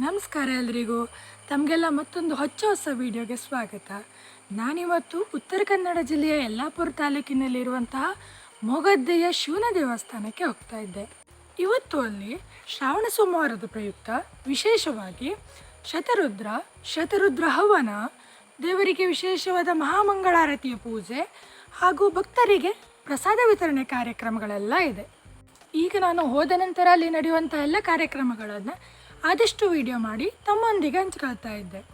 ನಮಸ್ಕಾರ ಎಲ್ರಿಗೂ. ತಮಗೆಲ್ಲ ಮತ್ತೊಂದು ಹೊಚ್ಚ ಹೊಸ ವಿಡಿಯೋಗೆ ಸ್ವಾಗತ. ನಾನಿವತ್ತು ಉತ್ತರ ಕನ್ನಡ ಜಿಲ್ಲೆಯ ಯಲ್ಲಾಪುರ ತಾಲೂಕಿನಲ್ಲಿರುವಂತಹ ಮೊಗದ್ದೆಯ ಶಿವನ ದೇವಸ್ಥಾನಕ್ಕೆ ಹೋಗ್ತಾ ಇದ್ದೆ. ಇವತ್ತು ಅಲ್ಲಿ ಶ್ರಾವಣ ಸೋಮವಾರದ ಪ್ರಯುಕ್ತ ವಿಶೇಷವಾಗಿ ಶತರುದ್ರ ಶತರುದ್ರ ಹವನ, ದೇವರಿಗೆ ವಿಶೇಷವಾದ ಮಹಾಮಂಗಳಾರತಿಯ ಪೂಜೆ ಹಾಗೂ ಭಕ್ತರಿಗೆ ಪ್ರಸಾದ ವಿತರಣೆ ಕಾರ್ಯಕ್ರಮಗಳೆಲ್ಲ ಇದೆ. ಈಗ ನಾನು ಹೋದ ನಂತರ ಅಲ್ಲಿ ನಡೆಯುವಂಥ ಎಲ್ಲ ಕಾರ್ಯಕ್ರಮಗಳನ್ನು ಆದಷ್ಟು ವಿಡಿಯೋ ಮಾಡಿ ತಮ್ಮೊಂದಿಗೆ ಹಂಚಿಕೊಳ್ತಾ ಇದ್ದೆ.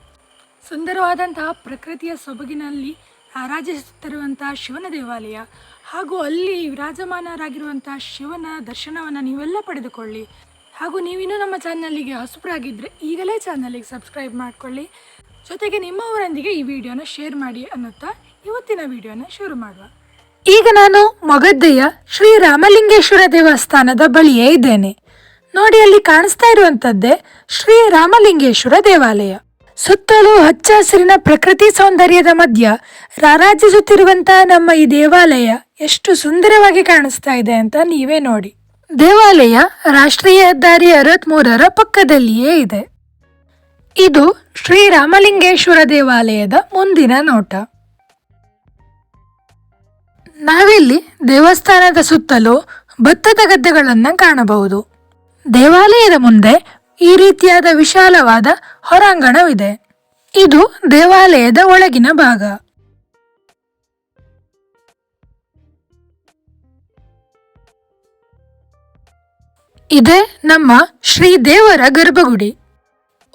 ಸುಂದರವಾದಂತಹ ಪ್ರಕೃತಿಯ ಸೊಬಗಿನಲ್ಲಿ ಆರಾಧಿಸುತ್ತಿರುವಂತಹ ಶಿವನ ದೇವಾಲಯ ಹಾಗೂ ಅಲ್ಲಿ ವಿರಾಜಮಾನರಾಗಿರುವಂತಹ ಶಿವನ ದರ್ಶನವನ್ನು ನೀವೆಲ್ಲ ಪಡೆದುಕೊಳ್ಳಿ. ಹಾಗೂ ನೀವಿನ್ನೂ ನಮ್ಮ ಚಾನಲ್ಲಿಗೆ ಹೊಸಬರಾಗಿದ್ದರೆ ಈಗಲೇ ಚಾನಲಿಗೆ ಸಬ್ಸ್ಕ್ರೈಬ್ ಮಾಡಿಕೊಳ್ಳಿ. ಜೊತೆಗೆ ನಿಮ್ಮವರೊಂದಿಗೆ ಈ ವಿಡಿಯೋನ ಶೇರ್ ಮಾಡಿ ಅನ್ನುತ್ತಾ ಇವತ್ತಿನ ವಿಡಿಯೋನ ಶುರು ಮಾಡುವ. ಈಗ ನಾನು ಮೊಗದ್ದೆಯ ಶ್ರೀ ರಾಮಲಿಂಗೇಶ್ವರ ದೇವಸ್ಥಾನದ ಬಳಿಯೇ ಇದ್ದೇನೆ. ನೋಡಿ ಅಲ್ಲಿ ಕಾಣಿಸ್ತಾ ಇರುವಂತದ್ದೇ ಶ್ರೀ ರಾಮಲಿಂಗೇಶ್ವರ ದೇವಾಲಯ. ಸುತ್ತಲೂ ಹಚ್ಚ ಹಸಿರಿನ ಪ್ರಕೃತಿ ಸೌಂದರ್ಯದ ಮಧ್ಯ ರಾರಾಜಿಸುತ್ತಿರುವಂತಹ ನಮ್ಮ ಈ ದೇವಾಲಯ ಎಷ್ಟು ಸುಂದರವಾಗಿ ಕಾಣಿಸ್ತಾ ಇದೆ ಅಂತ ನೀವೇ ನೋಡಿ. ದೇವಾಲಯ ರಾಷ್ಟ್ರೀಯ ಹೆದ್ದಾರಿ ಅರವತ್ಮೂರರ ಪಕ್ಕದಲ್ಲಿಯೇ ಇದೆ. ಇದು ಶ್ರೀ ರಾಮಲಿಂಗೇಶ್ವರ ದೇವಾಲಯದ ಮುಂದಿನ ನೋಟ. ನಾವಿಲ್ಲಿ ದೇವಸ್ಥಾನದ ಸುತ್ತಲೂ ಭತ್ತದ ಗದ್ದೆಗಳನ್ನು ಕಾಣಬಹುದು. ದೇವಾಲಯದ ಮುಂದೆ ಈ ರೀತಿಯಾದ ವಿಶಾಲವಾದ ಹೊರಾಂಗಣವಿದೆ. ಇದು ದೇವಾಲಯದ ಒಳಗಿನ ಭಾಗ. ಇದೇ ನಮ್ಮ ಶ್ರೀ ದೇವರ ಗರ್ಭಗುಡಿ.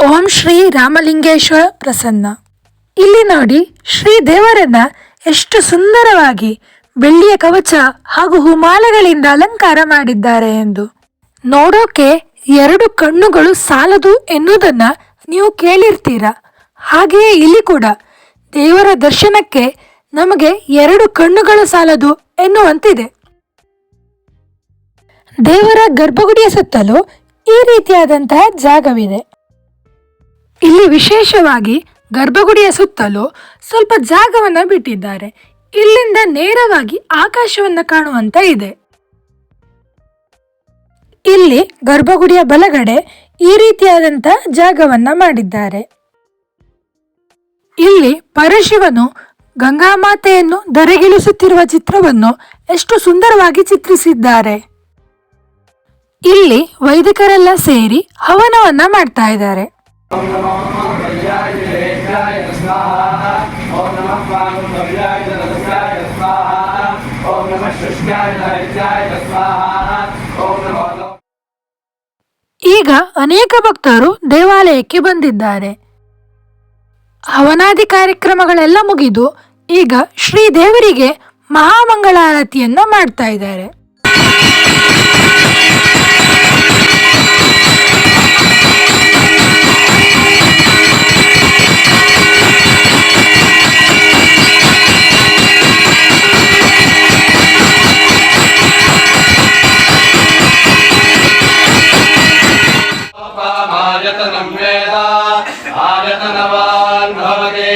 ಓಂ ಶ್ರೀ ರಾಮಲಿಂಗೇಶ್ವರ ಪ್ರಸನ್ನ. ಇಲ್ಲಿ ನೋಡಿ ಶ್ರೀ ದೇವರನ್ನ ಎಷ್ಟು ಸುಂದರವಾಗಿ, ಬೆಳ್ಳಿಯ ಕವಚ ಹಾಗೂ ಹೂಮಾಲೆಗಳಿಂದ ಅಲಂಕಾರ ಮಾಡಿದ್ದಾರೆ ಎಂದು. ನೋಡೋಕೆ ಎರಡು ಕಣ್ಣುಗಳು ಸಾಲದು ಎನ್ನುವುದನ್ನ ನೀವು ಕೇಳಿರ್ತೀರ? ಹಾಗೆಯೇ ಇಲ್ಲಿ ಕೂಡ. ದೇವರ ದರ್ಶನಕ್ಕೆ ನಮಗೆ ಎರಡು ಕಣ್ಣುಗಳು ಸಾಲದು ಎನ್ನುವಂತಿದೆ. ದೇವರ ಗರ್ಭಗುಡಿಯ ಸುತ್ತಲೂ ಈ ರೀತಿಯಾದಂತಹ ಜಾಗವಿದೆ. ಇಲ್ಲಿ ವಿಶೇಷವಾಗಿ ಗರ್ಭಗುಡಿಯ ಸುತ್ತಲೂ ಸ್ವಲ್ಪ ಜಾಗವನ್ನ ಬಿಟ್ಟಿದ್ದಾರೆ. ಇಲ್ಲಿಂದ ನೇರವಾಗಿ ಆಕಾಶವನ್ನ ಕಾಣುವಂತ ಇದೆ. ಇಲ್ಲಿ ಗರ್ಭಗುಡಿಯ ಬಲಗಡೆ ಈ ರೀತಿಯಾದಂತ ಜಾಗವನ್ನ ಮಾಡಿದ್ದಾರೆ. ಇಲ್ಲಿ ಪರಶಿವನು ಗಂಗಾಮಾತೆಯನ್ನು ಧರೆಗಿಳಿಸುತ್ತಿರುವ ಚಿತ್ರವನ್ನು ಎಷ್ಟು ಸುಂದರವಾಗಿ ಚಿತ್ರಿಸಿದ್ದಾರೆ. ಇಲ್ಲಿ ವೈದಿಕರೆಲ್ಲ ಸೇರಿ ಹವನವನ್ನ ಮಾಡ್ತಾ ಇದ್ದಾರೆ. ಈಗ ಅನೇಕ ಭಕ್ತರು ದೇವಾಲಯಕ್ಕೆ ಬಂದಿದ್ದಾರೆ. ಹವನಾದಿ ಕಾರ್ಯಕ್ರಮಗಳೆಲ್ಲ ಮುಗಿದು ಈಗ ಶ್ರೀ ದೇವರಿಗೆ ಮಹಾಮಂಗಳಾರತಿಯನ್ನು ಮಾಡ್ತಾ ಇದ್ದಾರೆ.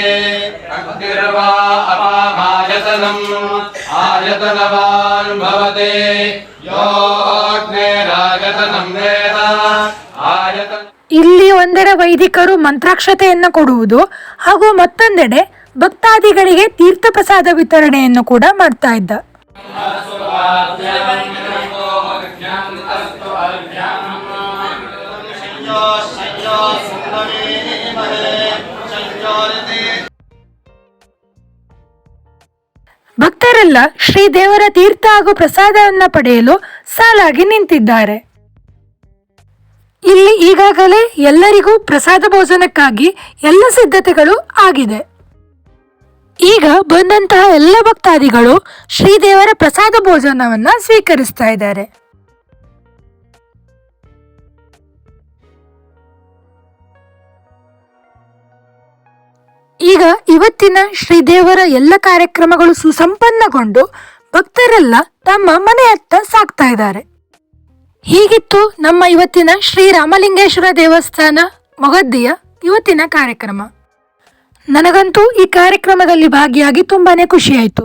अग्निर्वा अपामायतनम् आयतनवान् भवते योऽग्निरायतनं वेद आयतन ಇಲ್ಲಿ ಒಂದೆಡೆ ವೈದಿಕರು ಮಂತ್ರಾಕ್ಷತೆಯನ್ನು ಕೊಡುವುದು ಹಾಗೂ ಮತ್ತೊಂದೆಡೆ ಭಕ್ತಾದಿಗಳಿಗೆ ತೀರ್ಥ ಪ್ರಸಾದ ವಿತರಣೆಯನ್ನು ಕೂಡ ಮಾಡ್ತಾ ಇದ್ದ ಭಕ್ತರೆಲ್ಲ ಶ್ರೀ ದೇವರ ತೀರ್ಥ ಹಾಗೂ ಪ್ರಸಾದವನ್ನು ಪಡೆಯಲು ಸಾಲಾಗಿ ನಿಂತಿದ್ದಾರೆ. ಇಲ್ಲಿ ಈಗಾಗಲೇ ಎಲ್ಲರಿಗೂ ಪ್ರಸಾದ ಭೋಜನಕ್ಕಾಗಿ ಎಲ್ಲ ಸಿದ್ಧತೆಗಳು ಆಗಿದೆ. ಈಗ ಬಂದಂತಹ ಎಲ್ಲ ಭಕ್ತಾದಿಗಳು ಶ್ರೀದೇವರ ಪ್ರಸಾದ ಭೋಜನವನ್ನು ಸ್ವೀಕರಿಸ್ತಾ ಇದ್ದಾರೆ. ಈಗ ಇವತ್ತಿನ ಶ್ರೀದೇವರ ಎಲ್ಲ ಕಾರ್ಯಕ್ರಮಗಳು ಸುಸಂಪನ್ನಗೊಂಡು ಭಕ್ತರೆಲ್ಲ ತಮ್ಮ ಮನೆಯತ್ತ ಸಾಕ್ತಾ ಇದ್ದಾರೆ. ಹೀಗಿತ್ತು ನಮ್ಮ ಇವತ್ತಿನ ಶ್ರೀ ರಾಮಲಿಂಗೇಶ್ವರ ದೇವಸ್ಥಾನ ಮೊಗದ್ದಿಯ ಇವತ್ತಿನ ಕಾರ್ಯಕ್ರಮ. ನನಗಂತೂ ಈ ಕಾರ್ಯಕ್ರಮದಲ್ಲಿ ಭಾಗಿಯಾಗಿ ತುಂಬಾನೇ ಖುಷಿಯಾಯಿತು.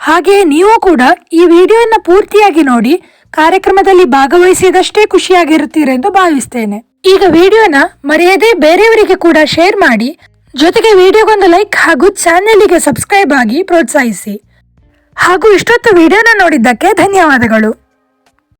ಹಾಗೆಯೇ ನೀವು ಕೂಡ ಈ ವಿಡಿಯೋನ ಪೂರ್ತಿಯಾಗಿ ನೋಡಿ, ಕಾರ್ಯಕ್ರಮದಲ್ಲಿ ಭಾಗವಹಿಸಿದಷ್ಟೇ ಖುಷಿಯಾಗಿರುತ್ತೀರೆಂದು ಭಾವಿಸ್ತೇನೆ. ಈಗ ವಿಡಿಯೋನ ಮರೆಯದೇ ಬೇರೆಯವರಿಗೆ ಕೂಡ ಶೇರ್ ಮಾಡಿ ಜೊತೆಗೆ ವಿಡಿಯೋಗೊಂದು ಲೈಕ್ ಹಾಗೂ ಚಾನೆಲ್ಗೆ ಸಬ್ಸ್ಕ್ರೈಬ್ ಆಗಿ ಪ್ರೋತ್ಸಾಹಿಸಿ. ಹಾಗೂ ಇಷ್ಟೊತ್ತು ವಿಡಿಯೋನ ನೋಡಿದ್ದಕ್ಕೆ ಧನ್ಯವಾದಗಳು.